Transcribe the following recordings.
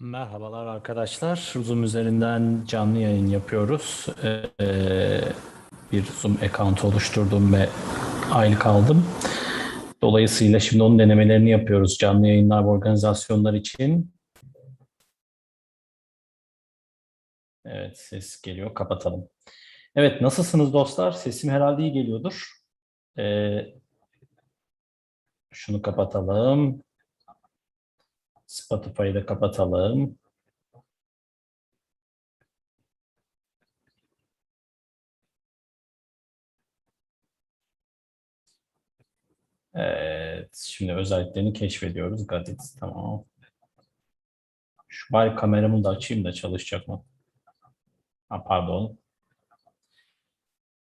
Merhabalar arkadaşlar. Zoom üzerinden canlı yayın yapıyoruz. Ee, bir Zoom account oluşturdum ve aylık aldım. Dolayısıyla şimdi onun denemelerini yapıyoruz canlı yayınlar ve organizasyonlar için. Evet ses geliyor. Kapatalım. Evet nasılsınız dostlar? Sesim herhalde iyi geliyordur. Ee, şunu kapatalım. Spotify'ı da kapatalım. Evet, şimdi özelliklerini keşfediyoruz. Got tamam. Şu bari kameramı da açayım da çalışacak mı? Ha, pardon.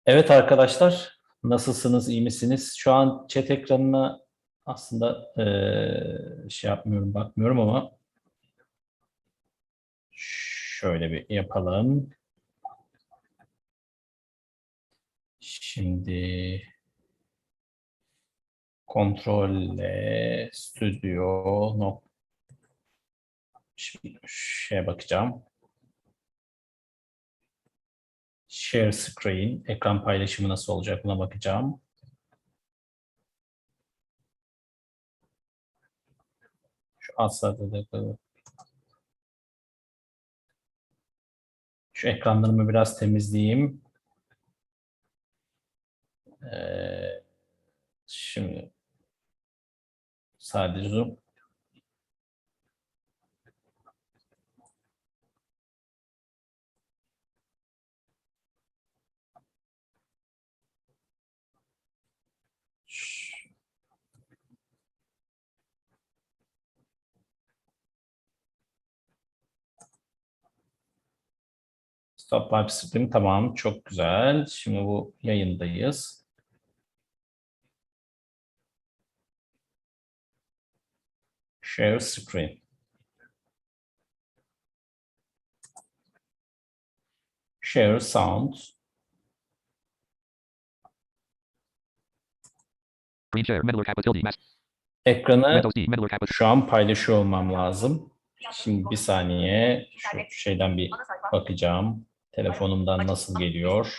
Evet arkadaşlar, nasılsınız, iyi misiniz? Şu an chat ekranına aslında eee, şey yapmıyorum, bakmıyorum ama şöyle bir yapalım. Şimdi kontrolle stüdyo no Şimdi şeye bakacağım. Share screen, ekran paylaşımı nasıl olacak buna bakacağım. Da şu ekranlarımı biraz temizleyeyim. Ee, şimdi sadece zoom. Stop Live Stream tamam çok güzel. Şimdi bu yayındayız. Share screen. Share sound. Ekranı şu an paylaşıyor olmam lazım. Şimdi bir saniye şu şeyden bir bakacağım. Telefonumdan nasıl geliyor?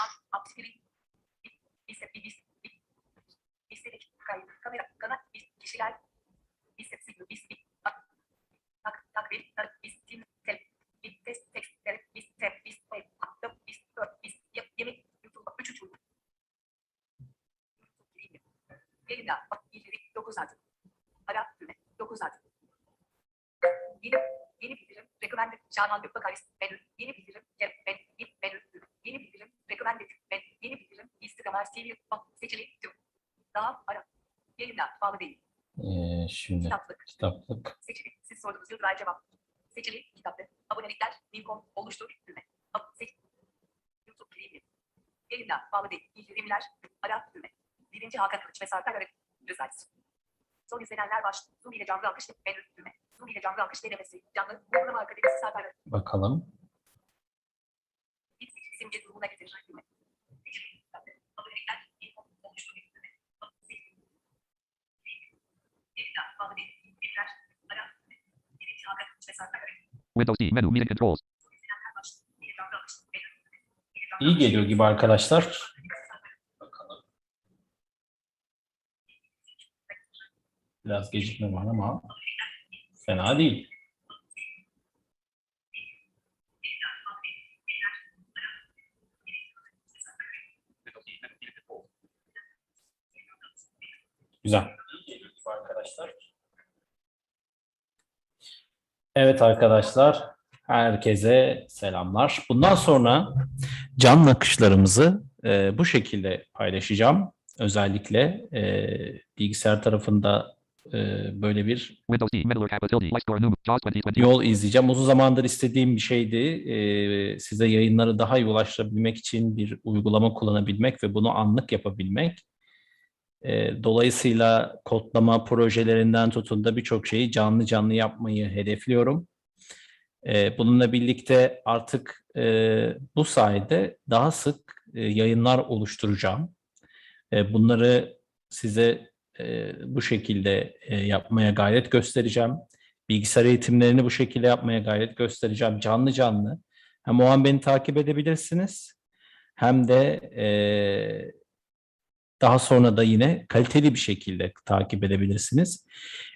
Yayında. İleri 9 artı. Ara düğme. 9 artı. Yeni, yeni bildirim. Recommended. Şahan Gökbakaris. Menü. Yeni bildirim. Yeni menü. Yeni bildirim. Recommended. Men. Yeni bildirim. Instagram. CV. Seçili. Tüm. Daha. Ara. Yayında. Bağlı değil. Ee, şimdi Kitaplık. kitaplık. Seçili. Siz sorduğunuz yıldıray cevap. Seçili. Kitaplık. Abonelikler. Lincoln. Oluştur. Düğme. Seç. YouTube Premium. Yayında. Bağlı değil. İlgilimler. Ara. Düğme. Birinci Hakan Kılıç ve Sarper Öğret. Results. Son izlenenler baş. Zoom ile canlı alkış. Menü. Düğme. Zoom ile canlı alkış denemesi. Canlı. Uygulama Akademisi Öğret. Bakalım. Simge durumuna getirir. Windows D, menu, media controls, İyi geliyor gibi arkadaşlar. Bakalım. Biraz gecikme var ama fena değil. Güzel. Arkadaşlar. Evet arkadaşlar, herkese selamlar. Bundan sonra canlı akışlarımızı e, bu şekilde paylaşacağım. Özellikle e, bilgisayar tarafında e, böyle bir Windows D, middle or kappa tilde, Lightscore, Num, JAWS 2020, yol izleyeceğim. Uzun zamandır istediğim bir şeydi. E, size yayınları daha iyi ulaştırabilmek için bir uygulama kullanabilmek ve bunu anlık yapabilmek. E, dolayısıyla kodlama projelerinden tutun da birçok şeyi canlı canlı yapmayı hedefliyorum. E, bununla birlikte artık e, bu sayede daha sık e, yayınlar oluşturacağım. E, bunları size e, bu şekilde e, yapmaya gayret göstereceğim. Bilgisayar eğitimlerini bu şekilde yapmaya gayret göstereceğim. Canlı canlı. Hem o an beni takip edebilirsiniz. Hem de eee, daha sonra da yine kaliteli bir şekilde takip edebilirsiniz.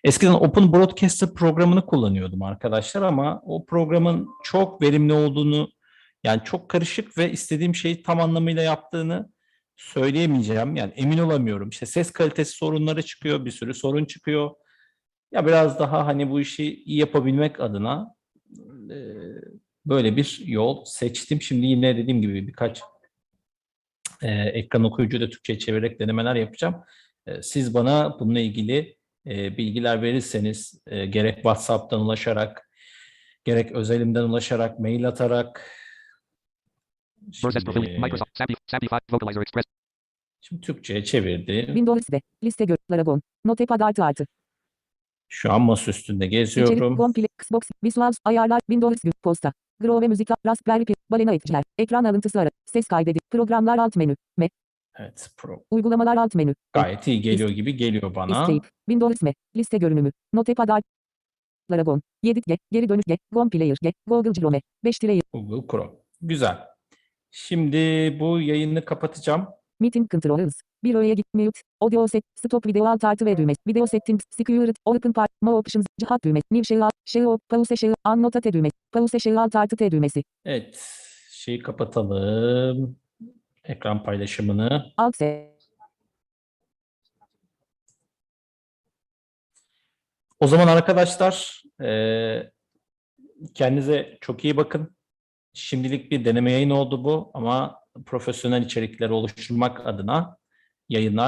Eskiden Open Broadcaster programını kullanıyordum arkadaşlar ama o programın çok verimli olduğunu yani çok karışık ve istediğim şeyi tam anlamıyla yaptığını söyleyemeyeceğim. Yani emin olamıyorum. İşte ses kalitesi sorunları çıkıyor, bir sürü sorun çıkıyor. Ya biraz daha hani bu işi iyi yapabilmek adına böyle bir yol seçtim. Şimdi yine dediğim gibi birkaç e, ekran okuyucu da Türkçe çevirerek denemeler yapacağım. E, siz bana bununla ilgili e, bilgiler verirseniz e, gerek WhatsApp'tan ulaşarak, gerek özelimden ulaşarak, mail atarak. Şimdi, Microsoft, SAPI, SAPI 5, Vocalizer Express, şimdi Türkçe'ye çevirdim. Windows D. Liste gör. Laragon. Notepad artı artı. Şu an masa üstünde İçerik. geziyorum. Komple. Xbox. Visuals. Ayarlar. Windows. Posta. Grove müzik. Raspberry Pi. Balena etkiler. Ekran alıntısı ara. Ses kaydedi. Programlar alt menü. Me. Evet, pro. Uygulamalar alt menü. Gayet iyi geliyor gibi geliyor bana. Escape. Windows M. Liste görünümü. Notepad artı. Laragon. 7G. Geri dönüş G. Gon Player G. Google Chrome. 5 tire Google Chrome. Güzel. Şimdi bu yayını kapatacağım. Meeting controls. Bir öğeye git mute. Audio set. Stop video alt artı ve düğme. Video settings. Security. Open part. More options. Cihat düğme. New shell alt. Shell op. Pause shell. Annotate düğme. Pause shell alt artı T düğmesi. Evet, şeyi kapatalım. Ekran paylaşımını. S. O zaman arkadaşlar eee, kendinize çok iyi bakın. Şimdilik bir deneme yayın oldu bu ama profesyonel içerikleri oluşturmak adına yayınlar